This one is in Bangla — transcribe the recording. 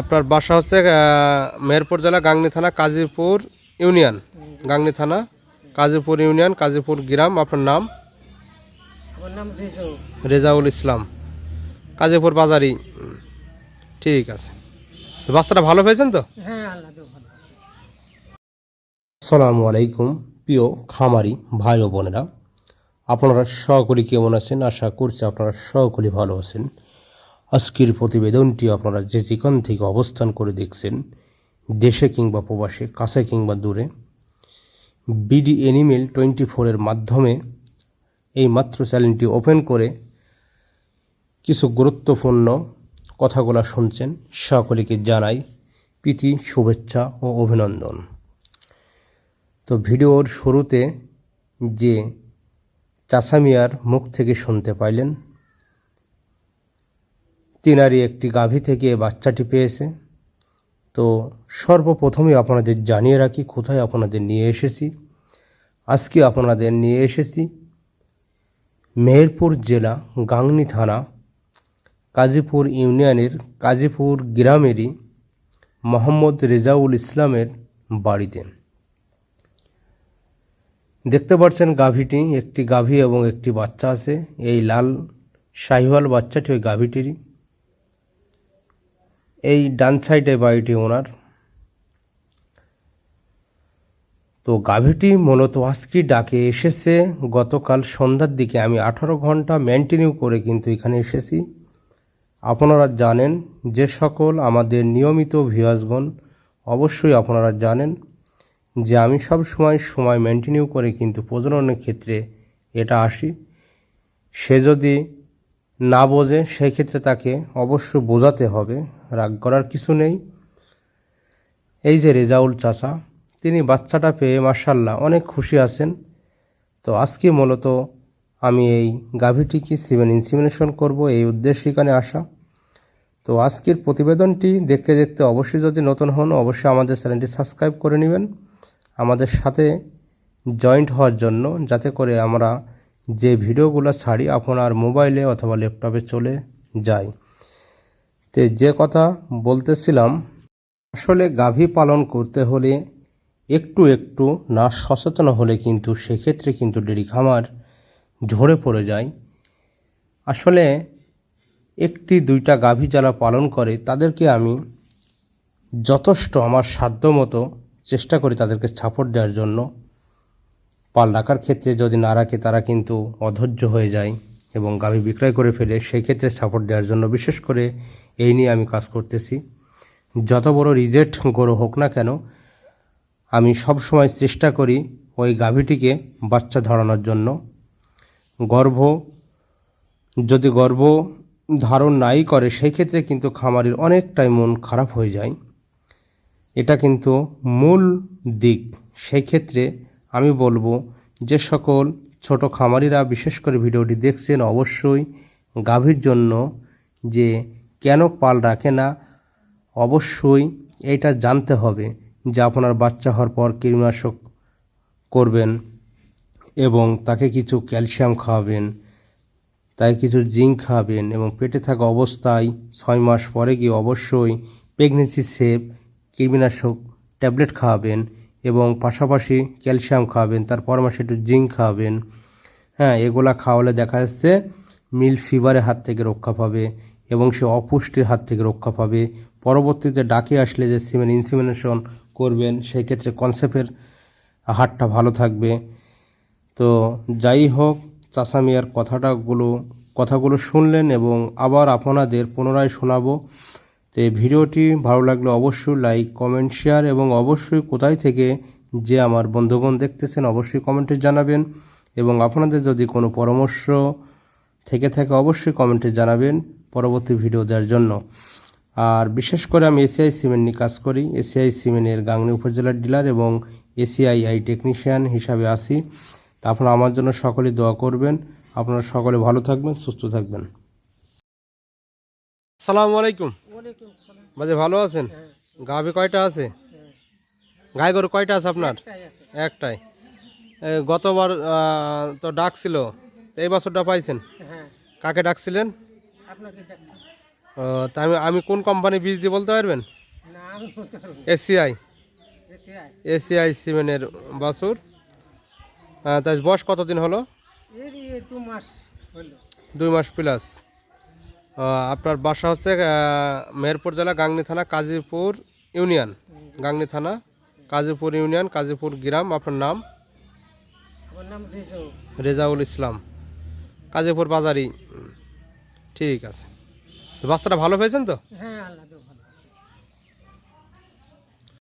আপনার বাসা হচ্ছে মেহেরপুর জেলা গাংনী থানা কাজীপুর ইউনিয়ন। গাংনী থানা কাজীপুর ইউনিয়ন কাজীপুর গ্রাম আপনার নাম? রেজাউল ইসলাম। কাজীপুর বাজারি ঠিক আছে। বাচ্চাটা ভালো পেয়েছেন তো? হ্যাঁ আসসালামু আলাইকুম প্রিয় খামারি ভাই ও বোনেরা। আপনারা সকলে কেমন আছেন? আশা করছি আপনারা সকলে ভালো আছেন। আজকের প্রতিবেদনটি আপনারা যে যেখান থেকে অবস্থান করে দেখছেন, দেশে কিংবা প্রবাসে, কাছে কিংবা দূরে, বিডি এনিমেল টোয়েন্টি ফোরের মাধ্যমে এই মাত্র চ্যানেলটি ওপেন করে কিছু গুরুত্বপূর্ণ কথাগুলো শুনছেন। সকলকে জানাই প্রীতি, শুভেচ্ছা ও অভিনন্দন। তো ভিডিওর শুরুতে যে চাষা মিয়ার মুখ থেকে শুনতে পাইলেন তিনারি একটি গাভী থেকে বাচ্চাটি পেয়েছে। তো সর্বপ্রথমে আপনাদের জানিয়ে রাখি, কোথায় আপনাদের নিয়ে এসেছি। আজকে আপনাদের নিয়ে এসেছি মেহেরপুর জেলা গাংনী থানা, কাজীপুর ইউনিয়নের কাজীপুর গ্রামেরই মোহাম্মদ রেজাউল ইসলামের বাড়িতে। দেখতে পাচ্ছেন গাভীটি, একটি গাভী এবং একটি বাচ্চা আছে। এই লাল শাহিওয়াল বাচ্চাটি ওই গাভীটিরই। এই ডান সাইডে বাড়িটি ওনার। তো গাভীটি মূলত আজকে ডাকে এসেছে। গতকাল সন্ধ্যার দিকে আমি আঠারো ঘণ্টা মেনটেনিউ করে কিন্তু এখানে এসেছি। আপনারা জানেন যে সকল আমাদের নিয়মিত ভিউয়ার্সগণ অবশ্যই আপনারা জানেন যে আমি সব সময় সময় মেনটেনিউ করে কিন্তু প্রজননের ক্ষেত্রে এটা আসি। সে যদি না বোঝে সেই ক্ষেত্রে তাকে অবশ্যই বোঝাতে হবে। রাগ করার কিছু নেই। এই যে রেজাউল চাচা, তিনি বাচ্চাটা পেয়ে মার্শাল্লাহ অনেক খুশি আছেন। তো আজকে মূলত আমি এই গাভীটিকে সিমেন ইনসিমিনেশন করব, এই উদ্দেশ্যে এখানে আসা। তো আজকের প্রতিবেদনটি দেখতে দেখতে অবশ্যই যদি নতুন হন, অবশ্যই আমাদের চ্যানেলটি সাবস্ক্রাইব করে নেবেন। আমাদের সাথে জয়েন্ট হওয়ার জন্য, যাতে করে আমরা যে ভিডিওগুলো ছাড়ি আপনার মোবাইলে অথবা ল্যাপটপে চলে যায়। তে যে কথা বলতেছিলাম, আসলে গাভী পালন করতে হলে একটু একটু না সচেতন হলে কিন্তু সেক্ষেত্রে কিন্তু ডেরি খামার ঝরে পড়ে যায়। আসলে একটি দুইটা গাভী যারা পালন করে, তাদেরকে আমি যথেষ্ট আমার সাধ্য মতো চেষ্টা করি তাদেরকে সাপোর্ট দেওয়ার জন্য। পাল রাখার ক্ষেত্রে যদি না রাখে, তারা কিন্তু অধৈর্য হয়ে যায় এবং গাভী বিক্রয় করে ফেলে। সেই ক্ষেত্রে সাপোর্ট দেওয়ার জন্য বিশেষ করে এই নিয়ে আমি কাজ করতেছি। যত বড় রিজেক্ট গরু হোক না কেন, আমি সব সময় চেষ্টা করি ওই গাভীটিকে বাচ্চা ধরানোর জন্য। গর্ভ, যদি গর্ভ ধারণ নাই করে, সেই ক্ষেত্রে কিন্তু খামারির অনেকটাই মন খারাপ হয়ে যায়। এটা কিন্তু মূল দিক। সেই ক্ষেত্রে আমি বলব যে সকল ছোট খামারিরা, বিশেষ করে ভিডিওটি দেখছেন অবশ্যই গাভীর জন্য যে কেন পাল রাখে না, অবশ্যই এইটা জানতে হবে যে আপনার বাচ্চা হওয়ার পর কীটনাশক করবেন এবং তাকে কিছু ক্যালসিয়াম খাওয়াবেন, তাই কিছু জিঙ্ক খাবেন এবং পেটে থাকা অবস্থায় ছয় মাস পরে গিয়ে অবশ্যই প্রেগনেন্সি সেপ, কীটনাশক ট্যাবলেট খাওয়াবেন এবং পাশাপাশি ক্যালসিয়াম খাওয়াবেন তার পরামর্শে একটু জিঙ্ক খাওয়াবেন। হ্যাঁ এগুলা খাওয়ালে দেখা যাচ্ছে মিল ফিভারের হাত থেকে রক্ষা পাবে এবং সে অপুষ্টির হাত থেকে রক্ষা পাবে। পরবর্তীতে ডাকে আসলে যে সিমেন ইনসিমিনেশন করবেন, সেই ক্ষেত্রে কনসেপ্টের হাতটা ভালো থাকবে। তো যাই হোক চাষা মিয়ার কথাটাগুলো কথাগুলো শুনলেন এবং আবার আপনাদের পুনরায় শোনাবো। তো এই ভিডিওটি ভালো লাগলে অবশ্যই লাইক কমেন্ট শেয়ার এবং অবশ্যই কোথায় থেকে যে আমার বন্ধুগণ দেখতেছেন অবশ্যই কমেন্টে জানাবেন এবং আপনাদের যদি কোনো পরামর্শ থেকে থাকে অবশ্যই কমেন্টে জানাবেন পরবর্তী ভিডিও দেওয়ার জন্য। আর বিশেষ করে আমি এসিআই সিমেন্ট নিয়ে কাজ করি। এসিআই সিমেন্টের গাংনী উপজেলার ডিলার এবং এসিআই আই টেকনিশিয়ান হিসাবে আসি তা আপনারা আমার জন্য সকলে দোয়া করবেন। আপনারা সকলে ভালো থাকবেন, সুস্থ থাকবেন। আসসালামু আলাইকুম। সালাম বাজে ভালো আছেন? হ্যাঁ। গাভী কয়টা আছে? গাই গরু কয়টা আছে আপনার? একটাই গতবার তো ডাক ছিল এই বছরটা পাইছেন? হ্যাঁ। কাকে ডাকছিলেন? তা আমি আমি কোন কোম্পানি বীজ দিয়ে বলতে পারবেন। এসিআই। এসিআই। সিমেন্টের বাছুর। আহ, তাই বয়স কতদিন হলো? দুই মাস প্লাস। আপনার বাসা হচ্ছে মেহেরপুর জেলা গাংনি থানা কাজীপুর ইউনিয়ন। গাংনি থানা কাজীপুর ইউনিয়ন কাজীপুর গ্রাম আপনার নাম? রেজাউল ইসলাম। কাজীপুর বাজারি ঠিক আছে। বাচ্চাটা ভালো পেয়েছেন তো? হ্যাঁ